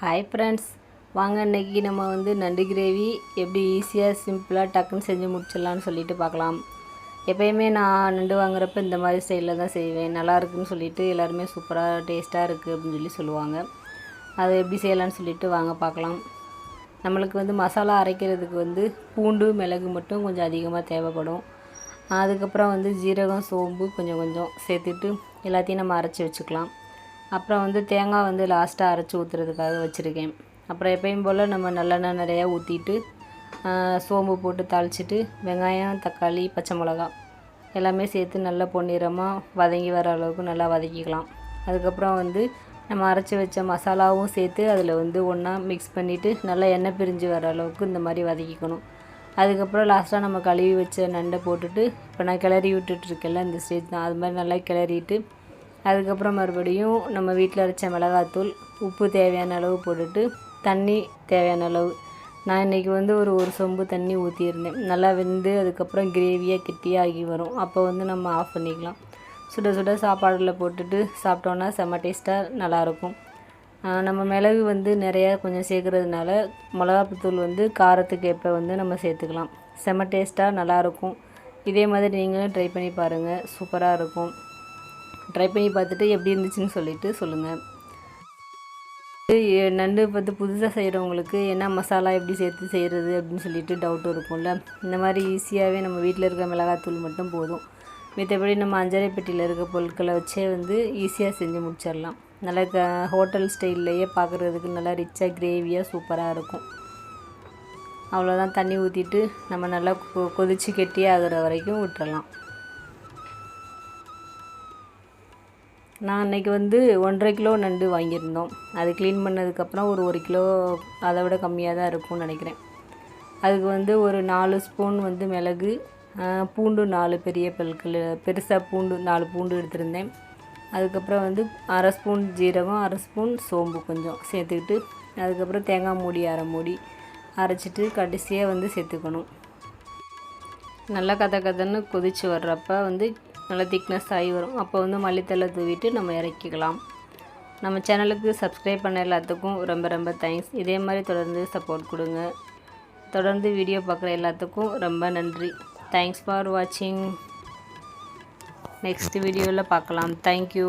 Hi friends வாங்க இன்றைக்கி நம்ம வந்து நண்டு கிரேவி எப்படி ஈஸியாக சிம்பிளாக டக்குன்னு செஞ்சு முடிச்சிடலான்னு சொல்லிட்டு பார்க்கலாம். எப்பயுமே நான் நண்டு வாங்குறப்ப இந்த மாதிரி ஸ்டைலில் தான் செய்வேன். நல்லா இருக்குன்னு சொல்லிட்டு எல்லாருமே சூப்பராக டேஸ்ட்டாக இருக்குது அப்படின்னு சொல்லி சொல்லுவாங்க. அதை எப்படி செய்யலான்னு சொல்லிட்டு வாங்க பார்க்கலாம். நம்மளுக்கு வந்து மசாலா அரைக்கிறதுக்கு வந்து பூண்டு மிளகு மட்டும் கொஞ்சம் அதிகமாக தேவைப்படும். அதுக்கப்புறம் வந்து ஜீரகம் சோம்பு கொஞ்சம் கொஞ்சம் சேர்த்துட்டு எல்லாத்தையும் நம்ம அரைச்சி வச்சுக்கலாம். அப்புறம் வந்து தேங்காய் வந்து லாஸ்ட்டாக அரைச்சி ஊற்றுறதுக்காக வச்சுருக்கேன். அப்புறம் எப்பயும் போல் நம்ம நல்லெண்ணெய் நிறையா ஊற்றிட்டு சோம்பு போட்டு தாளிச்சிட்டு வெங்காயம் தக்காளி பச்சை மிளகா எல்லாமே சேர்த்து நல்லா பொன்னிறமாக வதங்கி வர அளவுக்கு நல்லா வதக்கிக்கலாம். அதுக்கப்புறம் வந்து நம்ம அரைச்சி வச்ச மசாலாவும் சேர்த்து அதில் வந்து ஒன்றா மிக்ஸ் பண்ணிவிட்டு நல்லா எண்ணெய் பிரிஞ்சு வர அளவுக்கு இந்த மாதிரி வதக்கிக்கணும். அதுக்கப்புறம் லாஸ்ட்டாக நம்ம கழுவி வச்ச நண்டை போட்டுட்டு இப்போ நான் கிளறி விட்டுட்ருக்கேன்ல இந்த ஸ்டேஜ் தான். அது மாதிரி நல்லா கிளறிட்டு அதுக்கப்புறம் மறுபடியும் நம்ம வீட்டில் அரைச்ச மிளகாத்தூள் உப்பு தேவையான அளவு போட்டுட்டு தண்ணி தேவையான அளவு. நான் இன்றைக்கி வந்து ஒரு ஒரு சொம்பு தண்ணி ஊற்றியிருந்தேன் நல்லா வெந்து அதுக்கப்புறம் கிரேவியாக கெட்டியாகி வரும். அப்போ வந்து நம்ம ஆஃப் பண்ணிக்கலாம். சுட சுட சாப்பாடில் போட்டுட்டு சாப்பிட்டோன்னா செம்ம டேஸ்ட்டாக நல்லாயிருக்கும். நம்ம மிளகு வந்து நிறையா கொஞ்சம் சேர்க்குறதுனால மிளகாத்தூள் வந்து காரத்துக்கு ஏற்ப வந்து நம்ம சேர்த்துக்கலாம். செம்ம டேஸ்ட்டாக நல்லாயிருக்கும். இதே மாதிரி நீங்களும் ட்ரை பண்ணி பாருங்கள் சூப்பராக இருக்கும். ட்ரை பண்ணி பார்த்துட்டு எப்படி இருந்துச்சுன்னு சொல்லிட்டு சொல்லுங்கள் நண்டு பார்த்து புதுசாக செய்கிறவங்களுக்கு என்ன மசாலா எப்படி சேர்த்து செய்கிறது அப்படின்னு சொல்லிட்டு டவுட் இருக்கும்ல. இந்த மாதிரி ஈஸியாகவே நம்ம வீட்டில் இருக்க மிளகாத்தூள் மட்டும் போதும். மற்றபடி நம்ம அஞ்சரை பெட்டியில் இருக்க பொருட்களை வச்சே வந்து ஈஸியாக செஞ்சு முடிச்சிடலாம். நல்லா க ஹோட்டல் ஸ்டைல்லையே பார்க்குறதுக்கு நல்லா ரிச்சாக கிரேவியாக சூப்பராக இருக்கும். அவ்வளோதான் தண்ணி ஊற்றிட்டு நம்ம நல்லா கொ கொதித்து கெட்டியாகிற வரைக்கும் விட்டுறலாம் நான் அன்றைக்கி வந்து ஒன்றரை கிலோ நண்டு வாங்கியிருந்தோம். அது க்ளீன் பண்ணதுக்கப்புறம் ஒரு ஒரு கிலோ அதை விட கம்மியாக தான் இருக்கும்னு நினைக்கிறேன். அதுக்கு வந்து ஒரு நாலு ஸ்பூன் வந்து மிளகு பூண்டு நாலு பெரிய பல்கள் பெருசாக பூண்டு நாலு பூண்டு எடுத்திருந்தேன். அதுக்கப்புறம் வந்து அரை ஸ்பூன் ஜீரகம் அரை ஸ்பூன் சோம்பு கொஞ்சம் சேர்த்துக்கிட்டு அதுக்கப்புறம் தேங்காய் மூடி அரை மூடி அரைச்சிட்டு கடைசியாக வந்து சேர்த்துக்கணும். நல்லா கதை கதைன்னு கொதித்து வர்றப்ப வந்து நல்லா திக்னஸ் ஆகி வரும். அப்போ வந்து மல்லித்தலை தூவிட்டு நம்ம இறக்கிக்கலாம். நம்ம சேனலுக்கு சப்ஸ்கிரைப் பண்ண எல்லாத்துக்கும் ரொம்ப ரொம்ப தேங்க்ஸ் இதே மாதிரி தொடர்ந்து சப்போர்ட் கொடுங்க. தொடர்ந்து வீடியோ பார்க்குற எல்லாத்துக்கும் ரொம்ப நன்றி. தேங்க்ஸ் ஃபார் வாட்சிங் நெக்ஸ்ட் வீடியோவில் பார்க்கலாம். தேங்க்யூ